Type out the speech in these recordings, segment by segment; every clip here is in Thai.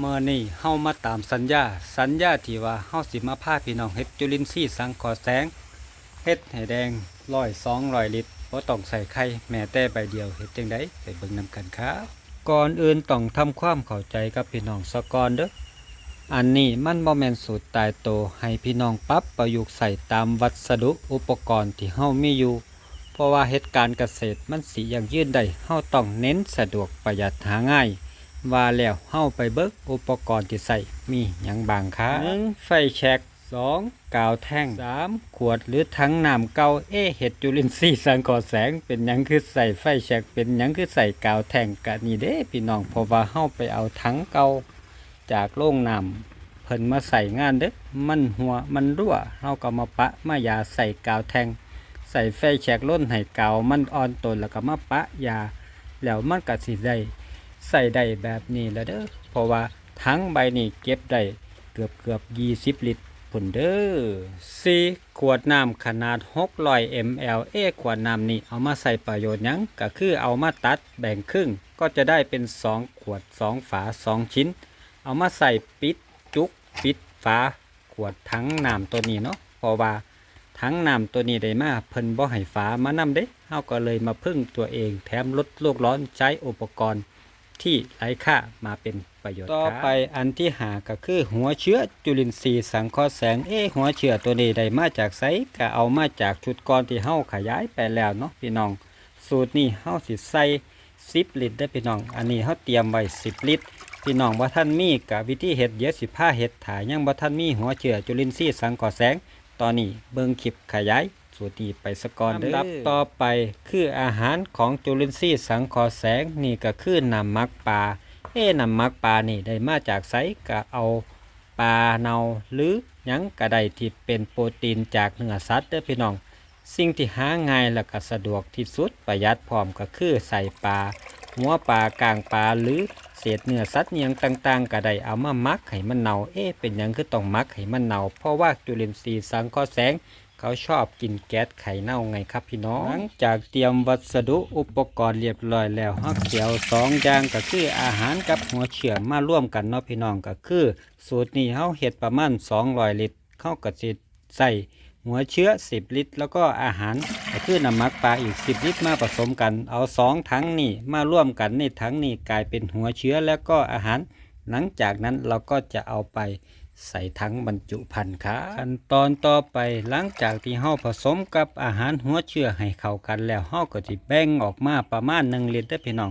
เมื่อนี้เฮามาตามสัญญา สัญญาที่ว่าเฮาสิมาพาพี่น้องเฮ็ดจุลินทรีย์สังเคราะห์แสงเฮ็ดให้แดงร้อยสองร้อยลิตรบ่ต้องใส่ไข่แม้แต่ใบเดียวเฮ็ดจังไดไปเบิ่งนํกันครับก่อนอื่นต้องทำความเข้าใจกับพี่น้องซะก่อนเด้ออันนี้มันบ่แม่นสูตรตายโตให้พี่น้องปรับประยุกต์ใส่ตามวัสดุอุปกรณ์ที่เฮามีอยู่ เพราะว่าเหตุการณ์เกษตรมันสิอย่งยืนได้เฮาต้องเน้นสะดวกประหยัดหาง่าย ว่าแล้วเฮาไปเบิกอุปกรณ์ที่ใส่มีหยังบางคะหนึ่งไฟแช็กสองกาวแท่งสามขวดหรือถังน้ำเก่าเอเห็ดจุลินทรีย์สังกอแสง เป็นหยังคือใส่ไฟแช็กเป็นหยังคือใส่กาวแท่งกะนี่เด้พี่น้องเพราะว่าเฮาไปเอาถังเก่าจากโรงน้ำเพิ่นมาใส่งานเด้อมันหัวมันรั่วเฮาก็มาปะมายาใส่กาวแท่งใส่ไฟแช็กล้นให้กาวมันอ่อนตนแล้วก็มาปะยา แล้วมันก็สิได้ ใส่ได้แบบนี้แล้วเด้อเพราะว่าทั้งใบนี้เก็บได้เกือบเกือบ20ลิตรพุ่นเด้อสี่ขวดน้ำขนาด 600 ml เอขวดน้ำนี้เอามาใส่ประโยชน์ยังก็คือเอามาตัดแบ่งครึ่ง ก็จะได้เป็น 2 ขวด 2 ฝา 2 ชิ้น เอามาใส่ปิดจุกปิดฝาขวดทั้งน้ำตัวนี้เนาะเพราะว่าทั้งน้ำตัวนี้ได้มาเพิ่นบ่ให้ฝามานำเด้เฮาก็เลยมาพึ่งตัวเองแถมลดโลกร้อนใช้อุปกรณ์ ที่ไร้ค่ามาเป็นประโยชน์ต่อไปอันที่หาก็คือหัวเชื้อจุลินทรีย์สังเคราะห์แสงเอหัวเชื้อตัวนี้ได้มาจากไสก็เอามาจากชุดก่อนที่เฮาขยายไปแล้วเนาะพี่น้อง สูตรนี้เฮาสิใส่10ลิตรได้พี่น้อง อันนี้เฮาเตรียมไว้10ลิตรพี่น้องว่าท่านมีกับวิธีเฮ็ดเยอะสิผ้าเฮ็ดถ่ายยังบ่ท่านมีหัวเชื้อจุลินทรีย์สังเคราะห์แสง ตอนนี้เบิ่งคลิปขยาย สูตรนี้ไปสก่อนเด้อลำดับต่อไปคืออาหารของจุลินทรีย์สังเคราะห์แสงนี่ก็คือน้ำหมักปลาเอ้น้ำหมักปลานี่ได้มาจากไสก็เอาปลาเนาหรือหยังก็ได้ที่เป็นโปรตีนจากเนื้อสัตว์เด้อพี่น้อง สิ่งที่หาง่ายและก็สะดวกที่สุดประหยัดพร้อมก็คือใส่ปลาหัวปลากลางปลาหรือเศษเนื้อสัตว์เนียงต่างๆก็ได้เอามามักให้มันเน่าเอ๊ะเป็นหยังคือต้องมักให้มันเน่าเพราะว่าจุลินทรีย์สังเคราะห์แสง เขาชอบกินแก๊สไข่เน่าไงครับพี่น้อง หลังจากเตรียมวัสดุอุปกรณ์เรียบร้อยแล้วฮักเขียวสองอย่างก็คืออาหารกับหัวเชื่อมาร่วมกันเนาะพี่น้องก็คือ สูตรนี้เฮาเฮ็ดประมาณ200ลิตรเข้าก็สิใส่หัวเชื้อ 10 ลิตร แล้วก็อาหารก็คือน้ำมักปลาอีก 10 ลิตรมาผสมกัน เอาสองถังนี่มาร่วมกันในถังนี่กลายเป็นหัวเชื้อแล้วก็อาหาร หลังจากนั้นเราก็จะเอาไป ใส่ถังบรรจุภัณฑ์ครับขั้นตอนต่อไปหลังจากที่เฮาผสมกับอาหารหัวเชื้อให้เข้ากันแล้วเฮาก็สิแบ่งออกมาประมาณ1ลิตรเด้อพี่น้อง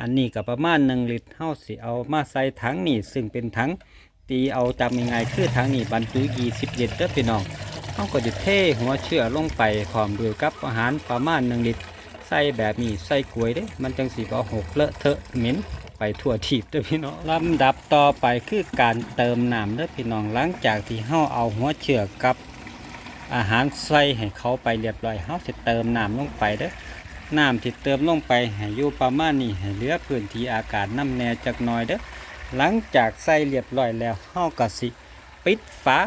อันนี้ก็ประมาณ1ลิตรเฮาสิเอามาใส่ถังนี่ซึ่งเป็นถังตีเอาจำยังไงคือถังนี่บรรจุ20ลิตรเด้อพี่น้องเฮาก็จะเทหัวเชื้อลงไปพร้อมด้วยกับอาหารประมาณ1ลิตรใส่แบบนี้ใส่กล้วยเด้มันจังสีบ่หกเลอะเทอะเหม็น ไปทั่วทีบเด้อพี่น้องลำดับต่อไปคือการเติมน้ำเด้อพี่น้องหลังจากที่เฮาเอาหัวเชือกกับอาหารใส่ให้เขาไปเรียบร้อยเฮาสิเติมน้ำลงไปเด้อน้ำที่เติมลงไปให้อยู่ประมาณนี้ให้เหลือพื้นที่อากาศน้ำแน่จักหน่อยเด้อหลังจากใส่เรียบร้อยแล้วเฮาก็สิปิดฝา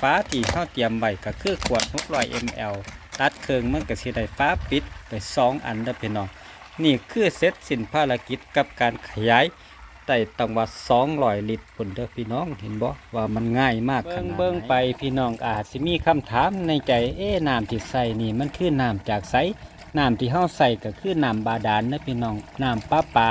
ฝาที่เฮาเตรียมไว้ก็คือขวด600 ml ตัดเครื่องมันก็สิได้ฟ้าปิดไปสองอันเด้อพี่น้อง นี่คือเสร็จสิ้นภารกิจกับการขยายได้ตังว่า200ลิตรพุ่นเด้อพี่น้องเห็นบ่ว่ามันง่ายมากขนาดไหนเบิ่งไปพี่น้องอาจสิมีคำถามในใจเอ๊ะน้ำที่ใส่นี่มันคือน้ำจากไสน้ำที่เฮาใส่ก็คือน้ำบาดาลนะพี่น้องน้ำประปา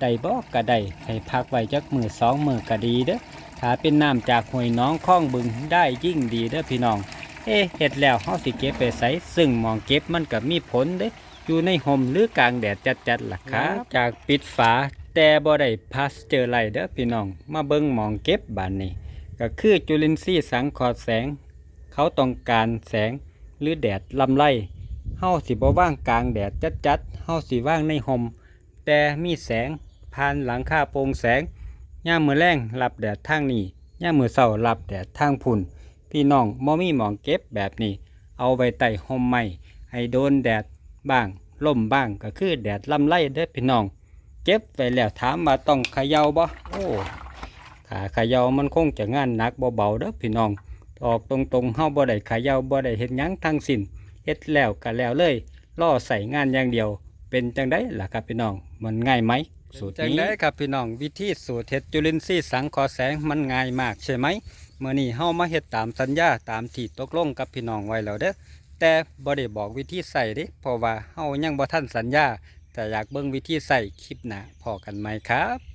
ได้บ่ก็ได้ให้พักไว้จักมือสองมือก็ดีเด้อถ้าเป็นน้ำจากห้วยน้องคลองบึงได้ยิ่งดีเด้อพี่น้อง เอ๊ะเห็ดแล้วเฮาสิเก็บไปใส่ซึ่งหมองเก็บมันก็มีผลเด้อ ยู่ในห่มหรือกลางแดดจัดๆล่ะครับ จากปิดฝาแต่บ่ได้พาสเจอร์ไลเด้อพี่น้อง มาเบิ่งหมองเก็บบานนี้ ก็คือจุลินทรีย์สังเคราะห์แสง เขาต้องการแสงหรือแดดลำไรเฮาสิบ่ว่างกลางแดดจัดๆเฮาสิว่างในห่มแต่มีแสงผ่านหลังคาโปร่งแสงย่ามมื้อแรงรับแดดทางนี้ย่ามมื้อเช้ารับแดดทางพุ่น พี่น้องบ่มีหมองเก็บแบบนี้ เอาไว้ใต้ห่มไม้ให้โดนแดด บ้างลมบ้างก็คือแดดลำไรเด้อพี่น้อง เก็บไว้แล้วถามว่าต้องขยาบ่โอ้ขาขยามันคงจะงานหนักเบาเด้อพี่น้องออกตรงๆเฮาบ่ได้ขยาบ่ได้เฮ็ดหยังทั้งสิ้นเฮ็ดแล้วก็แล้วเลยล่อใส่งานอย่างเดียว เป็นจังได๋ล่ะครับพี่น้องมันง่ายไหมสูตรจังได้ครับพี่น้องวิธีสูตรเฮ็ดจุลินทรีย์สังเคราะห์แสงมันง่ายมากใช่ไหมเมื่อนี้เฮามาเฮ็ดตามสัญญาตามที่ตกลงกับพี่น้องไว้แล้วเด้อ แต่บ่ได้บอกวิธีใส่เด้เพราะว่าเฮายังบ่ทันสัญญาแต่อยากเบิ่งวิธีใส่คลิปหน้าพอกันไหมครับ